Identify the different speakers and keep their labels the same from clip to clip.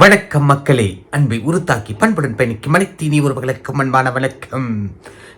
Speaker 1: வணக்கம் மக்களே. அன்பை உருத்தாக்கி பண்புடன் பயணிக்கு மனைத்தீனி உறவுகளுக்கு அன்பான வணக்கம்.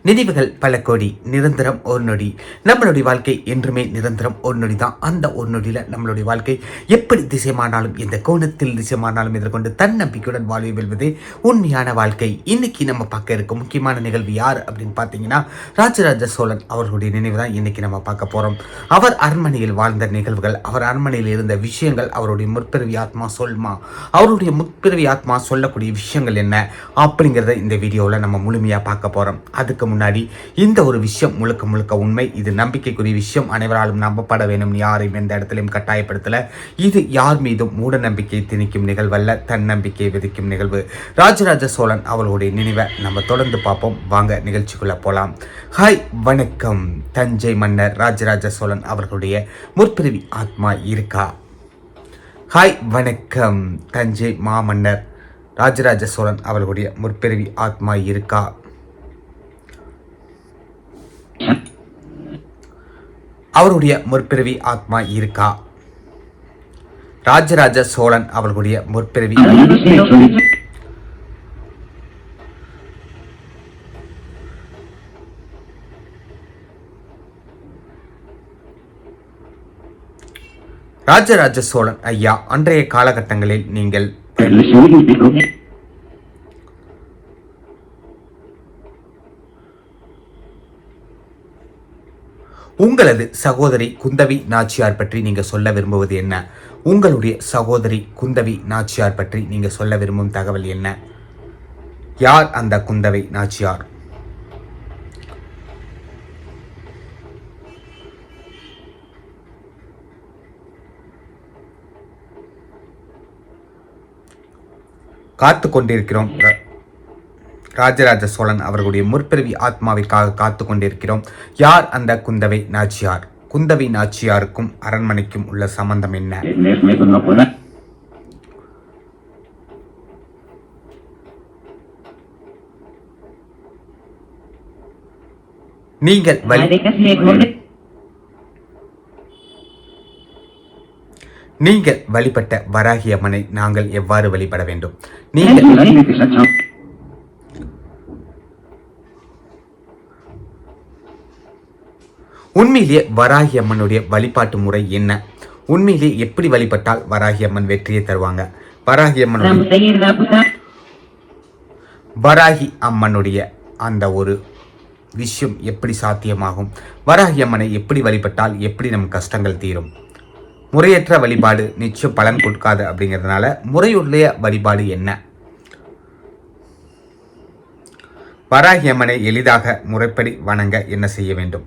Speaker 1: நினைவுகள் பல கோடி நிரந்தரம் ஒரு நொடி. நம்மளுடைய வாழ்க்கை என்றுமே நிரந்தரம் ஒரு நொடி தான். அந்த ஒரு நொடியில் நம்மளுடைய வாழ்க்கை எப்படி திசைமானாலும் எந்த கோணத்தில் திசைமானாலும் எதிர்கொண்டு தன்னம்பிக்கையுடன் வாழ்வை வெல்வதே உண்மையான வாழ்க்கை. இன்னைக்கு நம்ம பார்க்க இருக்க முக்கியமான நிகழ்வு யார் அப்படின்னு பார்த்தீங்கன்னா ராஜராஜ சோழன் அவர்களுடைய நினைவு தான் இன்னைக்கு நம்ம பார்க்க போகிறோம் அவர் அரண்மனையில் வாழ்ந்த நிகழ்வுகள் அவர் அரண்மனையில் இருந்த விஷயங்கள் அவருடைய முற்பிறவி ஆத்மா சொல்மா அவருடைய முற்பிறவி ஆத்மா சொல்லக்கூடிய விஷயங்கள் என்ன அப்படிங்கிறத இந்த வீடியோவில் நம்ம முழுமையாக பார்க்க போகிறோம் அதுக்கு முன்னாடி இந்த ஒரு விஷயம் முழுக்க முழுக்க உண்மை. இது நம்பிக்கைக்குரிய விஷயம். அனைவராலும் நம்பப்பட வேணும் யாரையும் எந்த இடத்துலையும் கட்டாயப்படுத்தலை. இது யார் மீதும் மூட நம்பிக்கை திணிக்கும் நிகழ்வல்ல. தன்னம்பிக்கையை விதிக்கும் நிகழ்வு. ராஜராஜ சோழன் அவர்களுடைய நினைவை நம்ம தொடர்ந்து பார்ப்போம். வாங்க நிகழ்ச்சிக்குள்ளே போகலாம் ஹாய் வணக்கம். தஞ்சை மன்னர் ராஜராஜ சோழன் அவர்களுடைய முற்பிறவி ஆத்மா இருக்கா? ஹாய் வணக்கம். தஞ்சை மாமன்னர் ராஜராஜ சோழன் அவர்களுடைய முற்பிறவி ஆத்மா இருக்கா? அவருடைய முற்பிறவி ஆத்மா இருக்கா? ராஜராஜ சோழன் அவர்களுடைய முற்பிறவி ராஜராஜ சோழன் ஐயா அன்றைய காலகட்டங்களில் நீங்கள் உங்களது சகோதரி குந்தவி நாச்சியார் பற்றி நீங்க சொல்ல விரும்புவது என்ன? உங்களுடைய சகோதரி குந்தவி நாச்சியார் பற்றி நீங்க சொல்ல விரும்பும் தகவல் என்ன? யார் அந்த குந்தவை நாச்சியார்? காத்து கொண்டிருக்கிறோம் ராஜராஜ சோழன் அவர்களுடைய முற்பிறவி ஆத்மாவிற்காக காத்து கொண்டிருக்கிறோம் யார் அந்த குந்தவை நாச்சியார்? குந்தவை நாச்சியாருக்கும் அரண்மனைக்கும் உள்ள சம்பந்தம் என்ன. நீங்கள் வழி நீங்கள் வழிபட்ட வராகி அம்மனை நாங்கள் எவ்வாறு வழிபட வேண்டும்? நீங்கள் உண்மையிலேயே வராகி அம்மனுடைய வழிபாட்டு முறை என்ன? உண்மையிலேயே எப்படி வழிபட்டால் வராகி அம்மன் வெற்றியை தருவாங்க? வராகி அம்மனுடைய வராகி அம்மனுடைய அந்த ஒரு விஷயம் எப்படி சாத்தியமாகும்? வராகி அம்மனை எப்படி வழிபட்டால் எப்படி நம் கஷ்டங்கள் தீரும்? முறையற்ற வழிபாடு நிச்சயம் பலன் கொடுக்காது அப்படிங்கிறதுனால முறையுடைய வழிபாடு என்ன? வராகியம்மனை எளிதாக முறைப்படி வணங்க என்ன செய்ய வேண்டும்?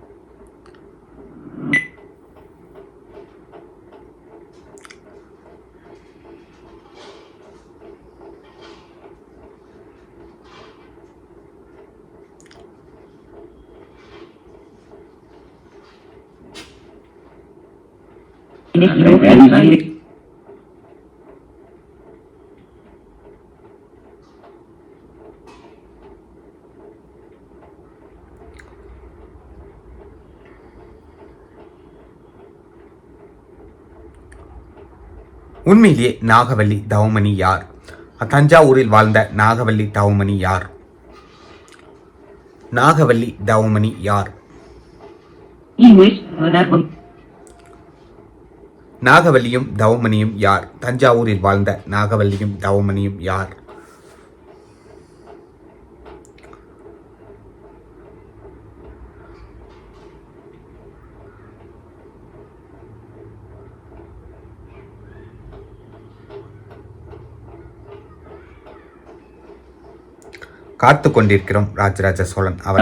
Speaker 1: உண்மையிலேயே நாகவல்லி தவமணி யார்? தஞ்சாவூரில் வாழ்ந்த நாகவல்லி தவமணி யார்? நாகவல்லி தவமணி யார்? நாகவல்லியும் தவமணியும் யார்? தஞ்சாவூரில் வாழ்ந்த நாகவல்லியும் தவமணியும் யார்? காத்து கொண்டிருக்கிறோம் ராஜராஜ சோழன் அவர்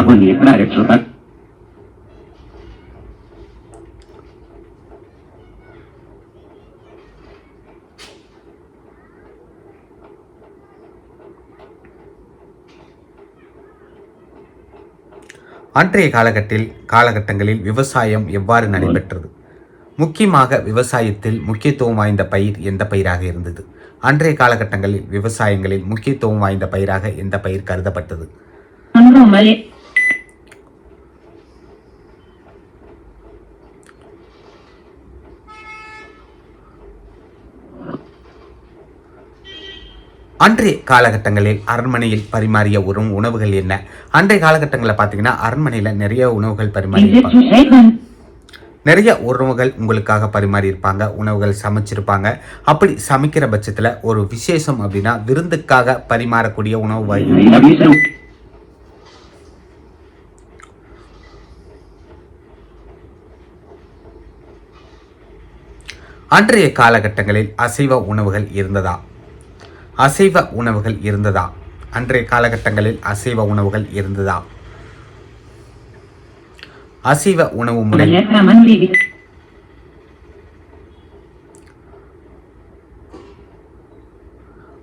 Speaker 1: அன்றைய காலகட்டத்தில் காலகட்டங்களில் விவசாயம் எவ்வாறு நடைபெற்றது? முக்கியமாக விவசாயத்தில் முக்கியத்துவம் வாய்ந்த பயிர் எந்த பயிராக இருந்தது? அன்றைய காலகட்டங்களில் விவசாயங்களில் முக்கியத்துவம் வாய்ந்த பயிராக எந்த பயிர் கருதப்பட்டது? அன்றைய காலகட்டங்களில் அரண்மனையில் பரிமாறிய உணவு உணவுகள் என்ன? அன்றைய காலகட்டங்களில் பார்த்தீங்கன்னா அரண்மனையில் நிறைய உணவுகள் பரிமாறி
Speaker 2: Is it to seven?
Speaker 1: நிறைய உணவுகள் உங்களுக்காக பரிமாறி இருப்பாங்க உணவுகள் சமைச்சிருப்பாங்க. அப்படி சமைக்கிற பட்சத்தில் ஒரு விசேஷம் அப்படின்னா விருந்துக்காக பரிமாறக்கூடிய உணவு வகை. அன்றைய காலகட்டங்களில் அசைவ உணவுகள் இருந்ததா? அசைவ உணவுகள் இருந்ததா? அன்றைய காலகட்டங்களில் அசைவ உணவுகள் இருந்ததா? அசைவ உணவு முறை.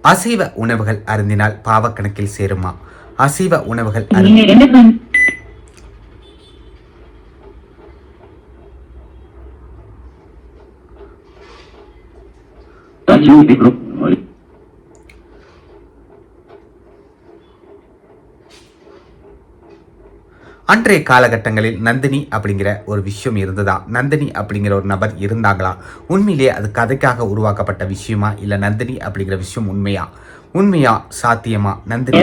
Speaker 1: அசைவ உணவுகள் அருந்தினால் பாவக்கணக்கில் சேருமா? அசைவ உணவுகள் அருந்தி அன்றைய காலகட்டங்களில் நந்தினி அப்படிங்கிற ஒரு விஷயம் இருந்ததா? நந்தினி அப்படிங்கிற ஒரு நபர் இருந்தாங்களா? உண்மையிலேயே அது கதைக்காக உருவாக்கப்பட்ட விஷயமா? இல்ல நந்தினி அப்படிங்கிற விஷயம் உண்மையா? உண்மையா சாத்தியமா? Nandini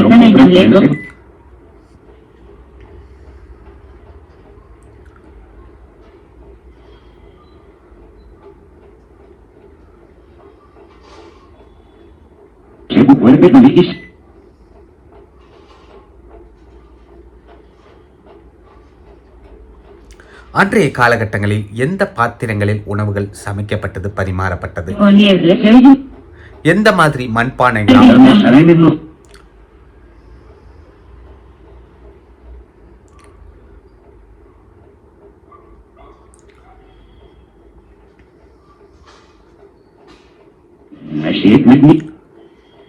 Speaker 2: Erdan leso.
Speaker 1: அன்றைய காலகட்டங்களில் எந்த பாத்திரங்களில் உணவுகள் சமைக்கப்பட்டது பரிமாறப்பட்டது. எந்த மாதிரி மண்பானைகளா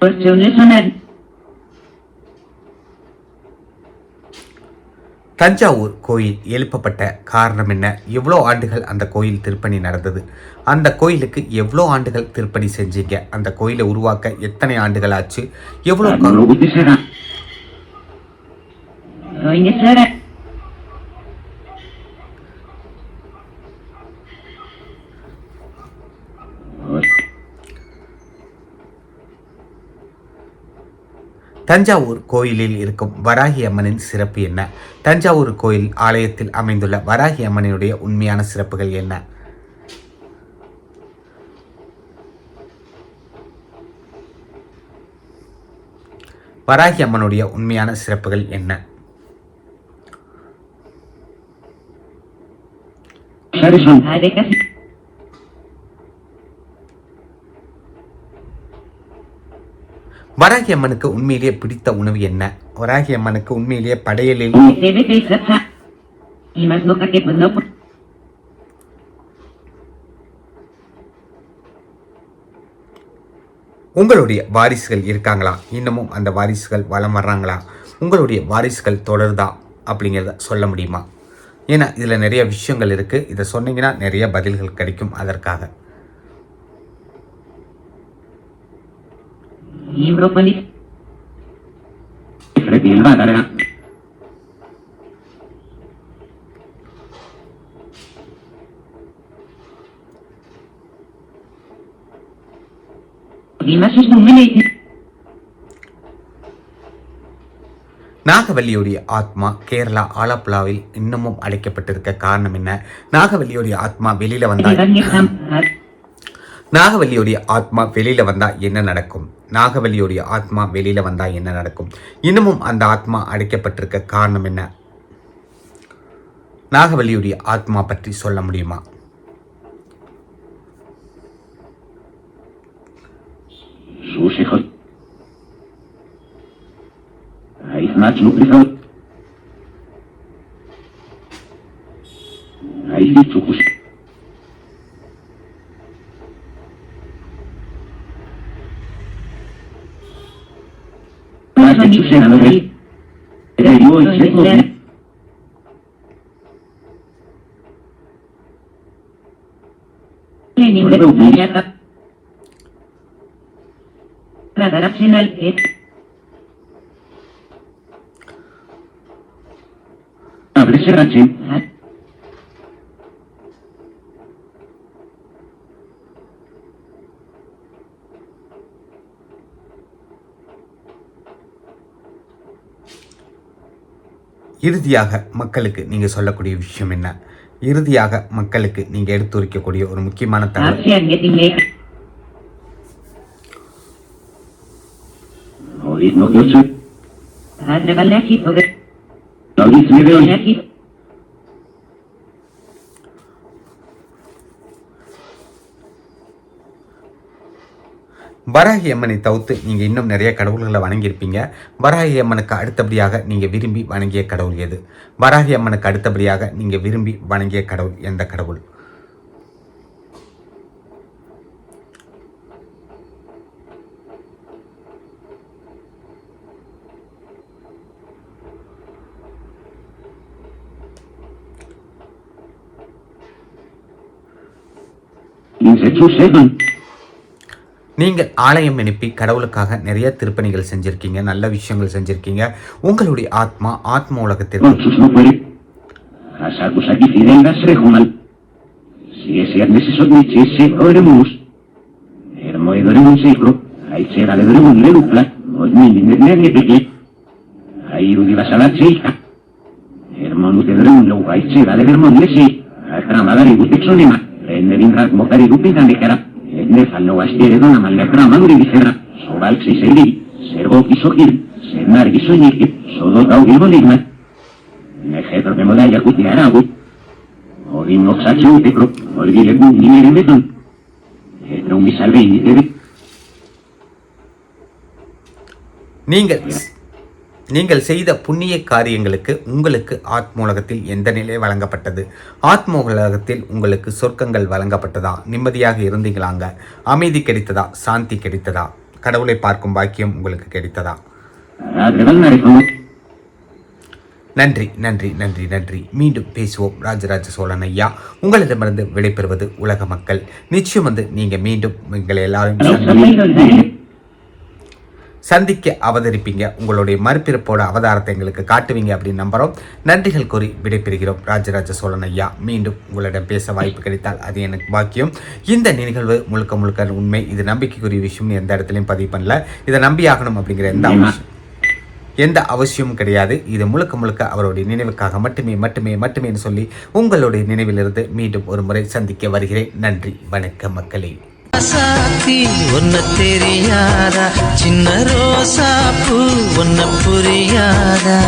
Speaker 2: Erdan
Speaker 1: தஞ்சாவூர் கோயில் எழுப்பப்பட்ட காரணம் என்ன? எவ்வளோ ஆண்டுகள் அந்த கோயில் திருப்பணி நடந்தது? அந்த கோயிலுக்கு எவ்வளோ ஆண்டுகள் திருப்பணி செஞ்சீங்க? அந்த கோயிலை உருவாக்க எத்தனை ஆண்டுகள் ஆச்சு? எவ்வளோ தஞ்சாவூர் கோயிலில் இருக்கும் வராகி அம்மனின் சிறப்பு என்ன? தஞ்சாவூர் கோயில் ஆலயத்தில் அமைந்துள்ள வராகி அம்மனினுடைய உண்மையான சிறப்புகள் என்ன? வராகி அம்மனுடைய உண்மையான சிறப்புகள் என்ன?
Speaker 2: Thank you.
Speaker 1: வராகி அம்மனுக்கு உண்மையிலேயே பிடித்த உணவு என்ன? வராகி அம்மனுக்கு உண்மையிலேயே படையலில் உங்களுடைய வாரிசுகள் இருக்காங்களா? இன்னமும் அந்த வாரிசுகள் வலம் வர்றாங்களா? உங்களுடைய வாரிசுகள் தொடருதா? அப்படிங்கிறத சொல்ல முடியுமா? ஏன்னா இதில் நிறைய விஷயங்கள் இருக்குது இதை சொன்னீங்கன்னா நிறைய பதில்கள் கிடைக்கும் அதற்காக.
Speaker 2: Mele.
Speaker 1: நாகவல்லியுடைய ஆத்மா கேரளா ஆலப்புழாவில் இன்னமும் அழைக்கப்பட்டிருக்க காரணம் என்ன? நாகவல்லியுடைய ஆத்மா வெளியில வந்தா நாகவல்லியுடைய ஆத்மா வெளியில வந்தா என்ன நடக்கும்? நாகவல்லியுடைய ஆத்மா வெளியில வந்தா என்ன நடக்கும்? இன்னமும் அந்த ஆத்மா அடைக்கப்பட்டிருக்க காரணம் என்ன? நாகவல்லியுடைய ஆத்மா பற்றி சொல்ல முடியுமா?
Speaker 2: Sus hijos. Ahí más
Speaker 3: Elisa
Speaker 2: Madrid. Radio.
Speaker 1: இறுதியாக மக்களுக்கு நீங்க சொல்லக்கூடிய விஷயம் என்ன இறுதியாக மக்களுக்கு நீங்க எடுத்துரைக்கக்கூடிய ஒரு முக்கியமான தகவல்
Speaker 3: Asian getting late.
Speaker 2: Olis no kyosu.
Speaker 3: Padre
Speaker 1: Varahi அம்மனை தவிர்த்து நீங்க இன்னும் நிறைய கடவுள்களை வணங்கியிருப்பீங்க. வராகி அம்மனுக்கு அடுத்தபடியாக நீங்க விரும்பி வணங்கிய கடவுள் எது? வராகி அம்மனுக்கு அடுத்தபடியாக நீங்க விரும்பி வணங்கிய கடவுள் எந்த கடவுள்?
Speaker 2: Insetsu seven.
Speaker 1: நீங்கள் ஆலயம் அனுப்பி கடவுளுக்காக நிறைய திருப்பணிகள் செஞ்சிருக்கீங்க நல்ல விஷயங்கள் செஞ்சிருக்கீங்க உங்களுடைய ஆத்மா ஆத்ம உலகத்திற்கு
Speaker 2: Otsus no puede. Asakus aquí fideldas rejumal. Si ese admesis odniche se oremus. Hermo edoremun seikro. Aitzera lederemun lelupla. Odni linernia peke. Airu divasalat seika. Hermonus ederemun lau aitzera Nezalo asierena amailekra mauri bizerra, sobaltzi zeiri, zer gokizokir, zer margizoinik, sodo gau gibonikna. Nejetor bemodaia guti haragu. Odin oksatxe uteko, olgilegu nire beton. Eta un bizalbein itebe. Ningels.
Speaker 1: நீங்கள் செய்த புண்ணிய காரியங்களுக்கு உங்களுக்கு ஆத்மோலகத்தில் எந்த நிலை வழங்கப்பட்டது? ஆத்ம உலகத்தில் உங்களுக்கு சொர்க்கங்கள் வழங்கப்பட்டதா? நிம்மதியாக இருந்தீங்களாங்க? அமைதி கிடைத்ததா? சாந்தி கிடைத்ததா? கடவுளை பார்க்கும் பாக்கியம் உங்களுக்கு கிடைத்ததா? நன்றி நன்றி நன்றி நன்றி. மீண்டும் பேசுவோம் ராஜராஜ சோழன் ஐயா. உங்களிடமிருந்து விடைபெறுவது உலக மக்கள். நிச்சயம் வந்து நீங்க மீண்டும் எங்களை எல்லாரும் சந்திக்க அவதரிப்பீங்க. உங்களுடைய மறுபிறப்போட அவதாரத்தை எங்களுக்கு காட்டுவீங்க அப்படின்னு நம்புறோம். நன்றிகள் கூறி விடைபெறுகிறோம். ராஜராஜ சோழன் ஐயா மீண்டும் உங்களிடம் பேச வாய்ப்பு கிடைத்தால் அது எனக்கு பாக்கியம். இந்த நிகழ்வு முழுக்க முழுக்க உண்மை. இது நம்பிக்கைக்குரிய விஷயம் எந்த இடத்துலையும் பதிவு பண்ணல. இதை நம்பியாகணும் அப்படிங்கிற எந்த அவசியம் எந்த அவசியமும் கிடையாது. இது முழுக்க முழுக்க அவருடைய நினைவுக்காக மட்டுமே மட்டுமே மட்டுமேன்னு சொல்லி உங்களுடைய நினைவிலிருந்து மீண்டும் ஒரு முறை சந்திக்க வருகிறேன். நன்றி. வணக்கம் மக்களே.
Speaker 4: சாத்தி ஒன்ன தெரியாதா? சின்ன ரோசா பூ ஒன்ன புரியாதா?